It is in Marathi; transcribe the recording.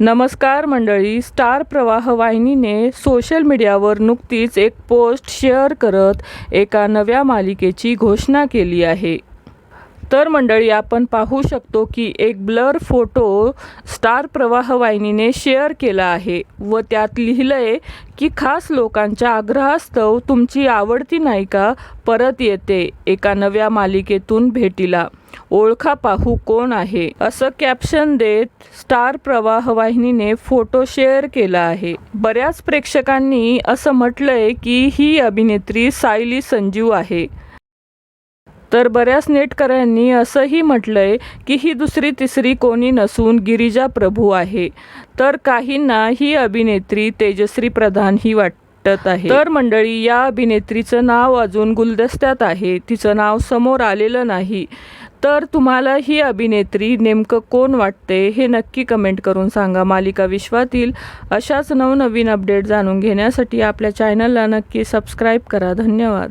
नमस्कार मंडळी स्टार प्रवाह वाहिनीने सोशल मीडियावर नुकतीच एक पोस्ट शेअर करत एका नव्या मालिकेची घोषणा केली आहे. तर मंडळी आपण पाहू शकतो की एक ब्लर फोटो स्टार प्रवाह वाहिनीने शेअर केला आहे व त्यात लिहिलंय की खास लोकांच्या आग्रहास्तव तुमची आवडती नायिका परत येते एका नव्या मालिकेतून भेटीला. ओळखा पाहू कोण आहे? असं कॅप्शन देत स्टार प्रवाह वाहिनीने फोटो शेअर केला आहे. बऱ्याच प्रेक्षकांनी असं म्हटलंय की ही अभिनेत्री सायली संजीव आहे. तर बऱ्याच नेटकऱ्यांनी असंही म्हटलंय की ही दुसरी तिसरी कोणी नसून गिरिजा प्रभू आहे. तर काहींना ही अभिनेत्री तेजश्री प्रधान ही वाटत आहे. तर मंडळी या अभिनेत्रीचं नाव अजून गुलदस्त्यात आहे. तिचं नाव समोर आलेलं नाही. तर तुम्हाला ही अभिनेत्री नेमकं कोण वाटते हे नक्की कमेंट करून सांगा. मालिका विश्वातील अशाच नवनवीन अपडेट जाणून घेण्यासाठी आपल्या चॅनलला नक्की सबस्क्राईब करा. धन्यवाद.